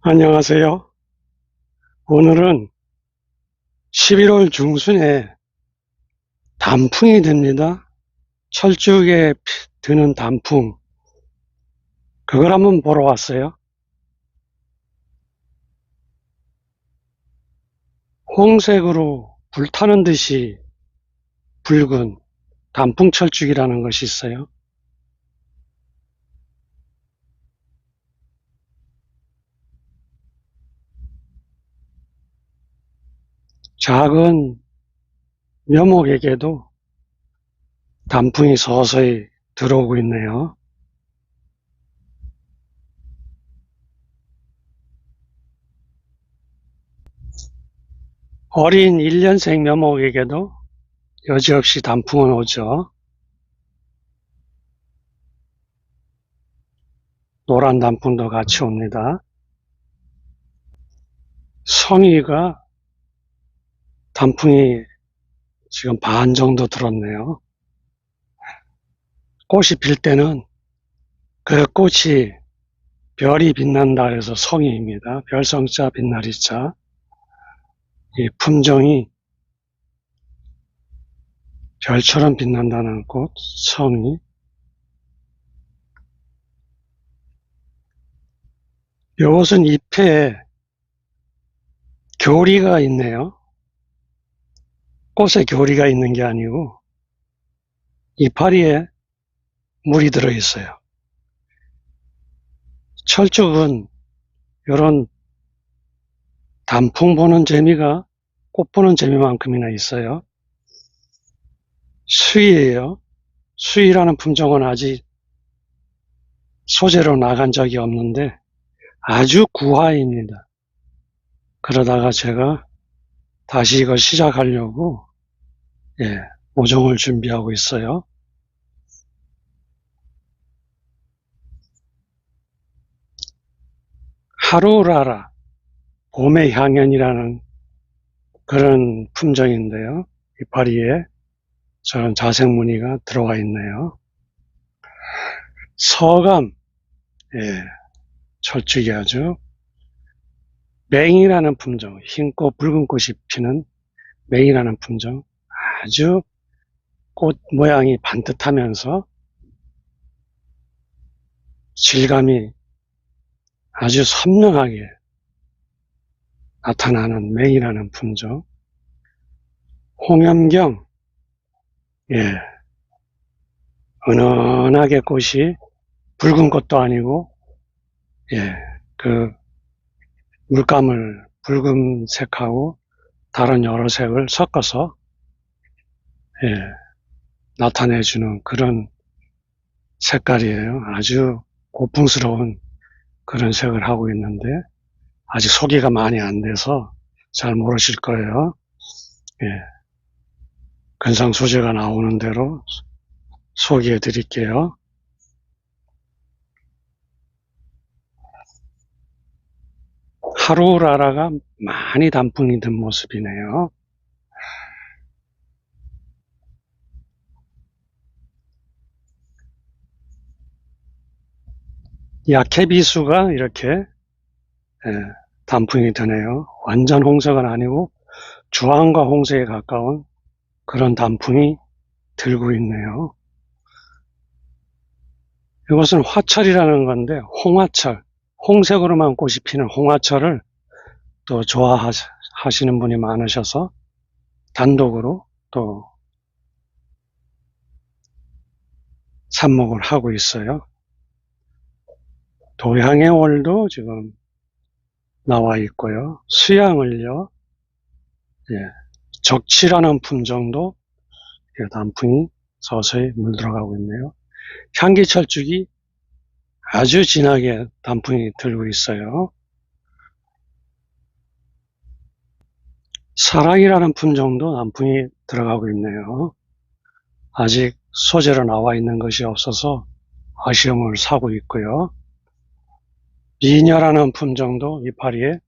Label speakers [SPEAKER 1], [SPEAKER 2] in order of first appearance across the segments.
[SPEAKER 1] 안녕하세요. 오늘은 11월 중순에 단풍이 됩니다. 철쭉에 피- 드는 단풍. 그걸 한번 보러 왔어요. 홍색으로 불타는 듯이 붉은 단풍 철쭉이라는 것이 있어요. 작은 묘목에게도 단풍이 서서히 들어오고 있네요. 어린 1년생 묘목에게도 여지없이 단풍은 오죠. 노란 단풍도 같이 옵니다. 성의가 단풍이 지금 반 정도 들었네요. 꽃이 필 때는 그 꽃이 별이 빛난다 그래서 성의입니다. 별성자 빛나리자. 이 품종이 별처럼 빛난다는 꽃, 성의. 이것은 잎에 교리가 있네요. 꽃에 교리가 있는 게 아니고 이파리에 물이 들어 있어요. 철쭉은 이런 단풍 보는 재미가 꽃 보는 재미만큼이나 있어요. 수의예요. 수의라는 품종은 아직 소재로 나간 적이 없는데 아주 구화입니다. 그러다가 제가 다시 이걸 시작하려고 예, 모종을 준비하고 있어요. 하루라라 봄의 향연이라는 그런 품종인데요. 이파리에 저런 자색 무늬가 들어가 있네요. 서감, 예, 철쭉이 아주 맹이라는 품종, 흰 꽃, 붉은 꽃이 피는 맹이라는 품종, 아주 꽃 모양이 반듯하면서 질감이 아주 선명하게 나타나는 맹이라는 품종. 홍염경, 예, 은은하게 꽃이 붉은 꽃도 아니고, 예, 그 물감을 붉은색하고 다른 여러 색을 섞어서 예, 나타내주는 그런 색깔이에요. 아주 고풍스러운 그런 색을 하고 있는데 아직 소개가 많이 안 돼서 잘 모르실 거예요. 예, 근상 소재가 나오는 대로 소개해 드릴게요. 하루라라가 많이 단풍이 든 모습이네요. 약해비수가 이렇게 예, 단풍이 드네요. 완전 홍색은 아니고 주황과 홍색에 가까운 그런 단풍이 들고 있네요. 이것은 화철이라는 건데 홍화철, 홍색으로만 꽃이 피는 홍화철을 또 좋아하시는 분이 많으셔서 단독으로 또 삽목을 하고 있어요. 도향의 월도 지금 나와 있고요. 수양을요, 예, 적치라는 품종도 이 단풍이 서서히 물들어가고 있네요. 향기철쭉이 아주 진하게 단풍이 들고 있어요. 사랑이라는 품종도 단풍이 들어가고 있네요. 아직 소재로 나와 있는 것이 없어서 아쉬움을 사고 있고요. 미녀라는 품종도 이파리에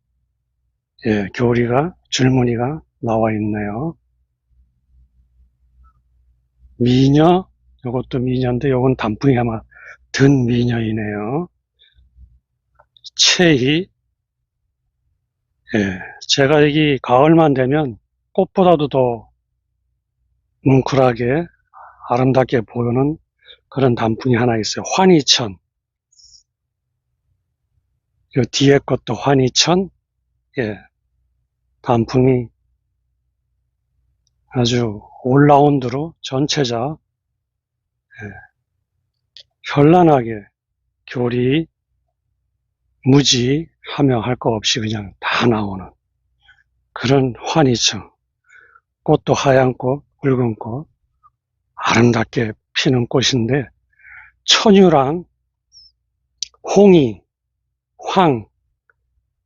[SPEAKER 1] 예, 교리가 줄무늬가 나와 있네요. 미녀, 이것도 미녀인데 이건 단풍이 아마 든 미녀이네요. 채희, 예, 제가 여기 가을만 되면 꽃보다도 더 뭉클하게 아름답게 보이는 그런 단풍이 하나 있어요. 환희천. 요 뒤에 것도 환희천. 예, 단풍이 아주 올라운드로 전체자 예, 현란하게 교리, 무지 하며 할 거 없이 그냥 다 나오는 그런 환희청. 꽃도 하얀 꽃, 붉은 꽃, 아름답게 피는 꽃인데 천유랑 홍이, 황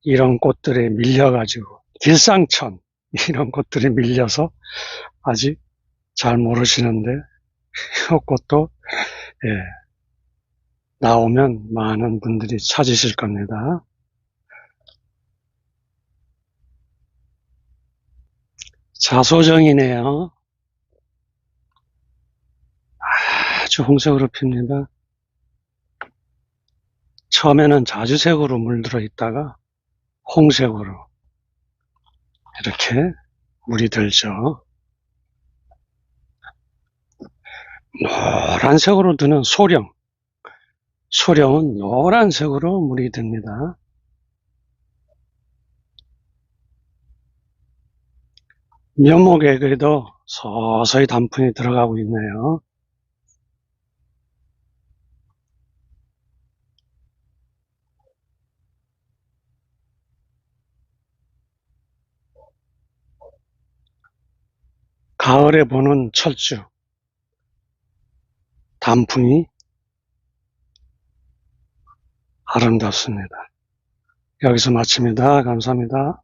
[SPEAKER 1] 이런 꽃들에 밀려가지고 길상천 이런 꽃들이 밀려서 아직 잘 모르시는데 이 꽃도 예, 나오면 많은 분들이 찾으실 겁니다. 자소정이네요. 아주 홍색으로 핍니다. 처음에는 자주색으로 물들어 있다가 홍색으로 이렇게 물이 들죠. 노란색으로 드는 소령. 소령은 노란색으로 물이 듭니다. 면목에게도 서서히 단풍이 들어가고 있네요. 가을에 보는 철주. 단풍이 아름답습니다. 여기서 마칩니다. 감사합니다.